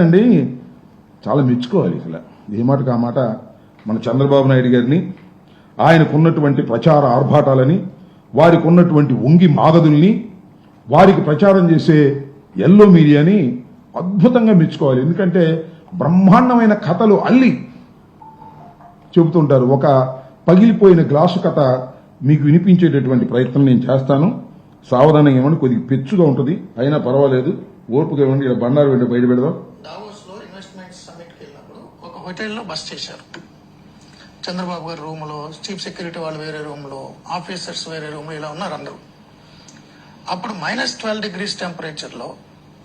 అండి చాలా మెచ్చుకోవాలి అసలు. ఏ మాటకు ఆ మాట మన చంద్రబాబు నాయుడు గారిని ఆయనకున్నటువంటి ప్రచార ఆర్భాటాలని వారికి ఉన్నటువంటి ఉంగి మాగదుల్ని వారికి ప్రచారం చేసే ఎల్లో మీడియాని అద్భుతంగా మెచ్చుకోవాలి. ఎందుకంటే బ్రహ్మాండమైన కథలు అల్లి చెబుతుంటారు. ఒక పగిలిపోయిన గ్లాసు కథ మీకు వినిపించేటటువంటి ప్రయత్నం నేను చేస్తాను. సావధానంగా ఇవ్వండి కొద్దిగా పెచ్చుగా ఉంటుంది. అయినా పర్వాలేదు. ఓర్పుగా ఇవ్వండి ఇక్కడ బండారు వెంట బయట పెడదాం దావోస్లో ఇన్వెస్ట్మెంట్ సమ్మిట్కి వెళ్ళినప్పుడు ఒక హోటల్లో బస్ చేశారు. చంద్రబాబు గారి రూమ్లో చీఫ్ సెక్యూరిటీ వాళ్ళు వేరే రూమ్లో ఆఫీసర్స్ వేరే రూమ్లో ఇలా ఉన్నారు అందరూ. అప్పుడు మైనస్ ట్వెల్వ్ డిగ్రీస్ టెంపరేచర్లో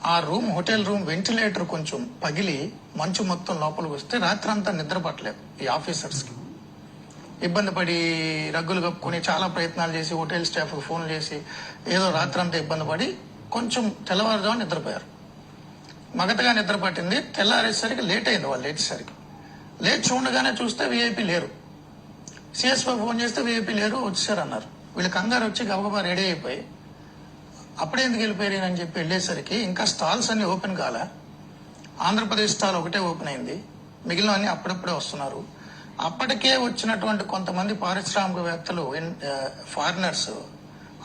ఆ రూమ్ హోటల్ రూమ్ వెంటిలేటర్ కొంచెం పగిలి మంచు మొత్తం లోపలికి వస్తే రాత్రి అంతా నిద్ర పట్టలేదు ఈ ఆఫీసర్స్కి ఇబ్బంది పడి రగ్గులు కప్పుకొని చాలా ప్రయత్నాలు చేసి హోటల్ స్టాఫ్ ఫోన్ చేసి ఏదో రాత్రి అంతా ఇబ్బంది పడి కొంచెం తెల్లవారుజాము నిద్రపోయారు. మగతగా నిద్ర పట్టింది. తెల్లారేసరికి లేట్ అయింది వాళ్ళు లేచేసరికి లేచి చూడగానే చూస్తే వీఐపీ లేరు. సిఎస్పై ఫోన్ చేస్తే వీఐపీ లేరు వచ్చారు అన్నారు వీళ్ళు కంగారు వచ్చి గబగబా రెడీ అయిపోయి అప్పుడే ఎందుకు వెళ్ళిపోయారు అని చెప్పి వెళ్ళేసరికి ఇంకా స్టాల్స్ అన్ని ఓపెన్ కాలే. ఆంధ్రప్రదేశ్ స్టాల్ ఒకటే ఓపెన్ అయింది. మిగిలిన అన్ని అప్పుడప్పుడే వస్తున్నారు. అప్పటికే వచ్చినటువంటి కొంతమంది పారిశ్రామికవేత్తలు ఫారినర్స్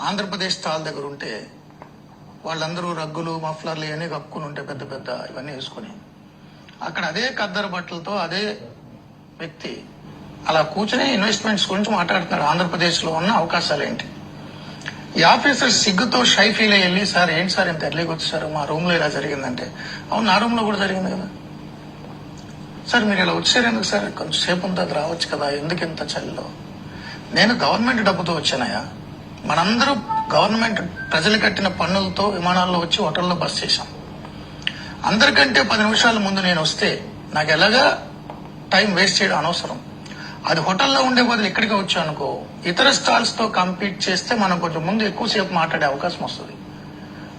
ఆంధ్రప్రదేశ్ స్టాల్ దగ్గర ఉంటే వాళ్ళందరూ రగ్గులు మఫ్లర్లు ఇవన్నీ కప్పుకుని ఉంటే పెద్ద పెద్ద ఇవన్నీ వేసుకుని అక్కడ అదే కద్దరు బట్టలతో అదే వ్యక్తి అలా కూర్చొని ఇన్వెస్ట్మెంట్స్ గురించి మాట్లాడుతున్నారు. ఆంధ్రప్రదేశ్లో ఉన్న అవకాశాలు ఏంటి ఈ ఆఫీసర్ సిగ్గుతో షై ఫీల్ అయ్యి వెళ్ళి సార్ ఏంటి సార్ ఇంత ఎర్లీకి వచ్చేసారు మా రూమ్లో ఇలా జరిగిందంటే. అవును నా రూమ్లో కూడా జరిగింది కదా. సార్ మీరు ఇలా వచ్చారు ఎందుకు సార్? కొంచెం సేపు ఉంటుంది రావచ్చు కదా. ఎందుకు ఇంత చలిలో? నేను గవర్నమెంట్ డబ్బుతో వచ్చానయా మనందరూ గవర్నమెంట్ ప్రజలు కట్టిన పన్నులతో విమానాల్లో వచ్చి హోటల్లో బస్ చేశాం. అందరికంటే పది నిమిషాల ముందు నేను వస్తే నాకు ఎలాగా టైం వేస్ట్ చేయడం అనవసరం. అది హోటల్లో ఉండే బదులు ఇక్కడికి వచ్చాను అనుకో ఇతర స్టాల్స్తో కంపీట్ చేస్తే మనం కొంచెం ముందు ఎక్కువసేపు మాట్లాడే అవకాశం వస్తుంది.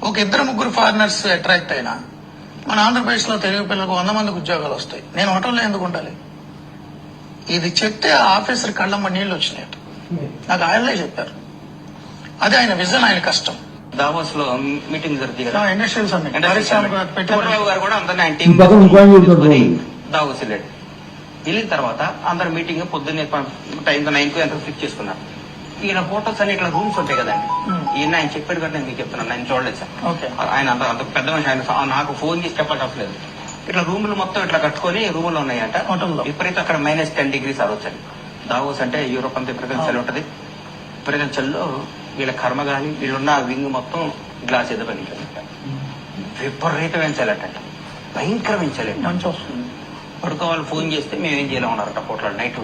ఒక ఇద్దరు ముగ్గురు ఫారినర్స్ అట్రాక్ట్ అయినా మన ఆంధ్రప్రదేశ్లో తెలుగు పిల్లలకు వంద మందికి ఉద్యోగాలు వస్తాయి. నేను హోటల్లో ఎందుకు ఉండాలి? ఇది చెప్తే ఆ ఆఫీసర్ కళ్ళమ్మ నీళ్ళు వచ్చినాయట. నాకు ఆయనలే చెప్పారు. అది ఆయన విజన్ ఆయన కష్టం. దావోస్లో మీటింగ్ జరుగుతుంది కదా. ఇండస్ట్రియల్ సమ్మిట్ ఇండస్ట్రియల్ పారిశ్రామిక సమ్మిట్. పెట్టుబడులు చంద్రబాబు గారు కూడా అందరిని ఆయన ఈ టీం పక్కన ఇంకో ఆయన కూడా తీసుకొని ఉంటాడు. దావోస్ వెళ్ళాడు వెళ్ళిన తర్వాత అందరు మీటింగ్ పొద్దున్నే టైం నైన్కు ఎంత ఫిక్స్ చేసుకున్నారు. ఈయన ఫోటోస్ అన్ని ఇట్లా రూమ్స్ ఉంటాయి కదండి. ఈయన ఆయన చెప్పాడు కదా నేను మీకు చెప్తున్నాను ఆయన చూడలేదు సార్. ఆయన అంత అంత పెద్ద మనిషి ఆయన నాకు ఫోన్ చేసి చెప్పాల్సి అవసరం లేదు. ఇట్లా రూములు మొత్తం ఇట్లా కట్టుకొని రూములు ఉన్నాయంట. హోటల్లో. విపరీతం అక్కడ మైనస్ టెన్ డిగ్రీస్ అరవచ్చండి దావోస్ అంటే యూరోప్ అంతా విపరీతం చలి ఉంటది. విపరీతం చలిలో వీళ్ళ కర్మ గాని వీళ్ళున్న వింగ్ మొత్తం గ్లాస్ ఎదురు పగిలింది విపరీతమైన అట భయంకరమైన చలి అంట. మంచి వస్తుంది పడుకోవాలి ఫోన్ చేస్తే మేము ఏం చేయలేము ఉన్నారట పూట్ల నైట్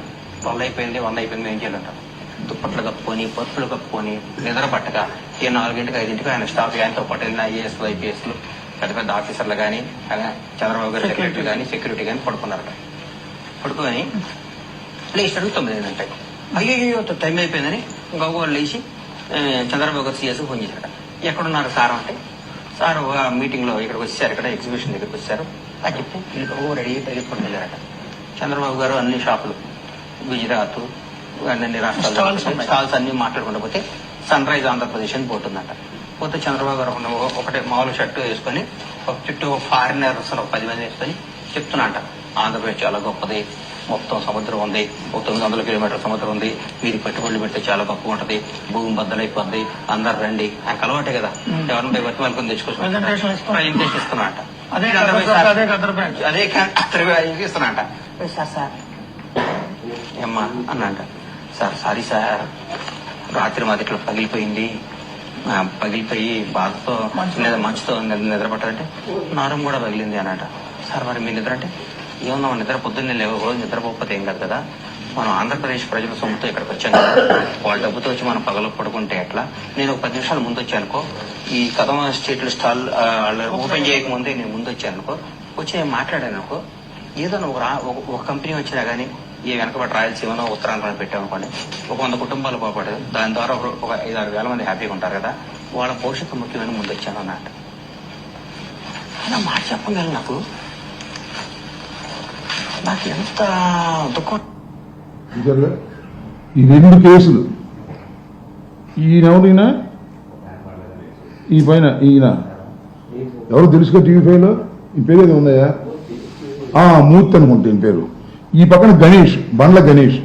వంద అయిపోయింది వంద అయిపోయింది మేము ఏం చేయాలంట దుప్పట్లు కప్పుకొని పరుపులు కప్పుకొని నిద్ర పట్టక ఏ నాలుగింటికి ఐదింటికి ఆయన స్టాఫ్ ఆయనతో పాటు వెళ్ళిన ఐఏఎస్లు ఐపీఎస్లు పెద్ద పెద్ద ఆఫీసర్లు కానీ చంద్రబాబు గారి సెక్రటరీ కానీ సెక్యూరిటీ కానీ పడుకున్నారట. పడుకొని లేచినట్టు తొమ్మిది అయిందంట. అయ్యో టైం అయిపోయిందని గౌగోలు లేచి చంద్రబాబు గారు సీఎస్ ఫోన్ చేశారట ఎక్కడున్నారు సార్ అంటే సార్ మీటింగ్లో ఇక్కడికి వచ్చారు ఇక్కడ ఎగ్జిబిషన్ దగ్గరికి వచ్చారు. చెప్తే వీళ్ళు ఓ రెడీ పరిగెత్తుకొని వెళ్ళారట చంద్రబాబు గారు అన్ని షాపులు గుజరాత్ అన్ని రాష్ట్రాలు. స్టాల్స్ అన్ని మాట్లాడుకుంటూ పోతే సన్ రైజ్ ఆంధ్రప్రదేశ్ అని పోతుందంట. పోతే చంద్రబాబు గారు ఒక- ఒకటే మామూలు షర్ట్ వేసుకొని ఒక చుట్టూ ఫారినర్స్ ఒక పది మంది వేసుకొని చెప్తున్నట ఆంధ్రప్రదేశ్ చాలా గొప్పది. మొత్తం సముద్రం ఉంది. ఒక తొమ్మిది వందల కిలోమీటర్ సముద్రం ఉంది. మీరు పెట్టుబడులు పెడితే చాలా గొప్పగా ఉంటది. భూమి బద్దలైపోద్ది. అందరు రండి. నాకు అలవాటే కదా. ఎవరిని పోయి బతి వాళ్ళకొని తెచ్చుకోవచ్చు. అదే సార్ సార్ ఏమ్మా అన్నంట సార్ సారీ సార్. రాత్రి మాది ఇట్లా పగిలిపోయింది. పగిలిపోయి బాధతో మంచుతో నిద్ర- నిద్రపట్టాలంటే నారం కూడా పగిలింది అన్నట సార్ మరి మీ నిద్ర అంటే? ఏమన్నా నిద్ర పొద్దున్నే లేవు రోజు నిద్రపోకపోతే ఏం కాదు కదా? మనం ఆంధ్రప్రదేశ్ ప్రజల సొమ్ముతో ఇక్కడికి వచ్చాం కదా. వాళ్ళ డబ్బుతో వచ్చి మనం పగలు పడుకుంటే ఎట్లా? నేను ఒక పది నిమిషాలు ముందు వచ్చాను అనుకో. ఈ కదమ స్ట్రీట్ స్టాల్ ఓపెన్ చేయకముందే నేను ముందు వచ్చానుకో వచ్చి నేను ఏదో ఒక రా- ఒక- ఒక కంపెనీ వచ్చినా కానీ ఈ వెనకబడి రాయలసీమలో ఉత్తరాంధ్రలో పెట్టామనుకోండి ఒక వంద కుటుంబాలు పోపడదు దాని ద్వారా ఒక- ఒక ఐదు ఆరు వేల మంది హ్యాపీగా ఉంటారు కదా. వాళ్ళ భవిష్యత్తు ముఖ్యమైన ముందు వచ్చాను అన్నట్టు. అలా మాట చెప్పగలను నాకు? నాకు ఎంత దుఃఖం. ఈ రెండు కేసులు. ఈయనెవరైనా ఈ పైన ఈయన. ఎవరు తెలుసుకో టీవీ ఫైవ్లో ఈ పేరు ఏదో ఉన్నాయా ఆ మూర్తి అనుకుంటే ఈ పేరు. ఈ పక్కన గణేష్ బండ్ల గణేష్.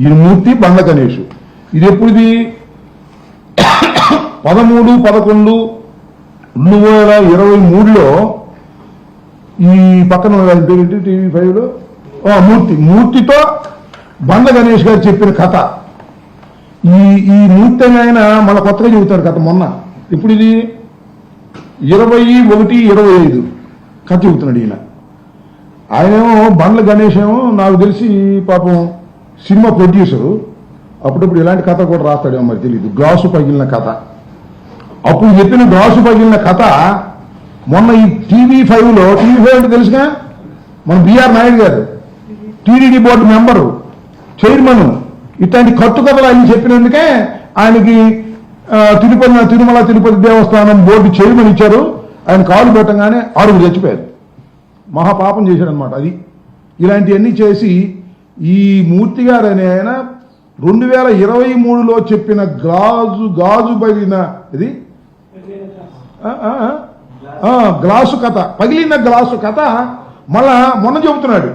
ఈ మూర్తి బండ్ల గణేష్. ఇది ఎప్పుడుది? పదమూడు పదకొండు రెండు వేల ఇరవై మూడులో ఈ పక్కన పేరేంటి? టీవీ ఫైవ్లో? మూర్తి. మూర్తితో బండ్ల గణేష్ గారు చెప్పిన కథ. ఈ ఈ మూర్తి ఆయన మళ్ళీ కొత్తగా చెబుతాడు కథ మొన్న. ఇప్పుడు ఇది ఇరవై ఒకటి ఇరవై ఐదు కథ చెబుతున్నాడు ఈయన. ఆయనేమో బండ్ల గణేష్ ఏమో నాకు తెలిసి పాపం సినిమా ప్రొడ్యూసరు. అప్పుడప్పుడు ఇలాంటి కథ కూడా రాస్తాడేమో మరి తెలియదు గ్లాసు పగిలిన కథ. అప్పుడు చెప్పిన గ్లాసు పగిలిన కథ మొన్న ఈ టీవీ ఫైవ్లో టీవీ ఫైవ్ అంటే తెలుసుగా? మన బీఆర్ నాయుడు గారు టీడీడీ బోర్డు మెంబరు చైర్మన్ ఇట్లాంటి కట్టు కథలు ఆయన చెప్పినందుకే ఆయనకి తిరుపతి తిరుమల తిరుపతి దేవస్థానం బోర్డు చైర్మన్ ఇచ్చారు. ఆయన కాలు పెట్టగానే ఆరుగురు చచ్చిపోయారు. మహాపాపం చేశాడనమాట అది. ఇలాంటివన్నీ చేసి ఈ మూర్తి గారు అనే ఆయన రెండు వేల ఇరవై మూడులో చెప్పిన గాజు గాజు పగిలిన ఇది? గ్లాసు కథ. పగిలిన గ్లాసు కథ మళ్ళా మొన్న చెబుతున్నాడు.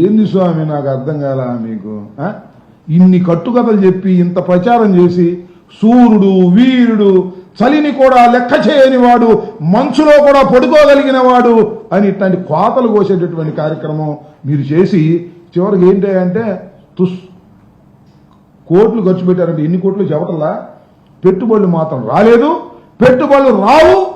ఏంది స్వామి నాకు అర్థం కాల మీకు? ఇన్ని కట్టుకథలు చెప్పి ఇంత ప్రచారం చేసి సూర్యుడు వీరుడు చలిని కూడా లెక్క చేయని వాడు మంచులో కూడా పడుకోగలిగిన వాడు అని ఇట్లాంటి కోతలు కోసేటటువంటి కార్యక్రమం మీరు చేసి చివరికి ఏంటి అంటే తుస్ కోట్లు ఖర్చు పెట్టారంటే ఎన్ని కోట్లు చెప్పటలా పెట్టుబడులు మాత్రం రాలేదు. పెట్టుబడులు రావు.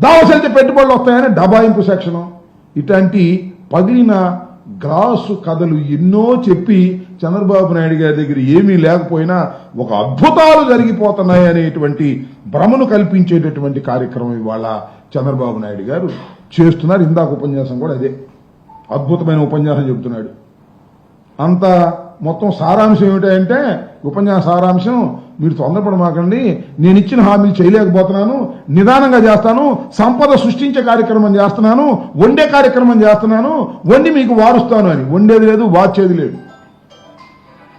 దావసలితే పెట్టుబడులు వస్తాయని డబాయింపు సెక్షను. ఇట్లాంటి పగిలిన గ్రాసు కథలు ఎన్నో చెప్పి చంద్రబాబు నాయుడు గారి దగ్గర ఏమీ లేకపోయినా ఒక అద్భుతాలు జరిగిపోతున్నాయి అనేటువంటి భ్రమను కల్పించేటటువంటి కార్యక్రమం ఇవాళ చంద్రబాబు నాయుడు గారు చేస్తున్నారు. ఇందాక ఉపన్యాసం కూడా అదే. అద్భుతమైన ఉపన్యాసం చెబుతున్నాడు. అంత మొత్తం సారాంశం ఏమిటంటే ఉపన్యాస సారాంశం మీరు తొందరపడమాకండి నేను ఇచ్చిన హామీలు చేయలేకపోతున్నాను. నిదానంగా చేస్తాను. సంపద సృష్టించే కార్యక్రమం చేస్తున్నాను. వండే కార్యక్రమం చేస్తున్నాను. వండి మీకు వారుస్తాను అని. వండేది లేదు వాచేది లేదు.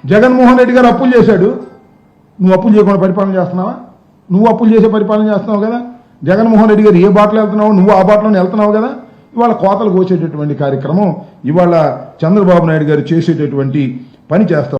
జగన్మోహన్ రెడ్డి గారు అప్పులు చేశాడు. నువ్వు అప్పులు చేయకుండా పరిపాలన చేస్తున్నావా? నువ్వు అప్పులు చేసే పరిపాలన చేస్తున్నావు కదా? జగన్మోహన్ రెడ్డి గారు ఏ బాటలో వెళ్తున్నావు? నువ్వు ఆ బాటలోనే వెళ్తున్నావు కదా? ఇవాళ కోతలు కోసేటటువంటి కార్యక్రమం ఇవాళ చంద్రబాబు నాయుడు గారు చేసేటటువంటి పని చేస్తాం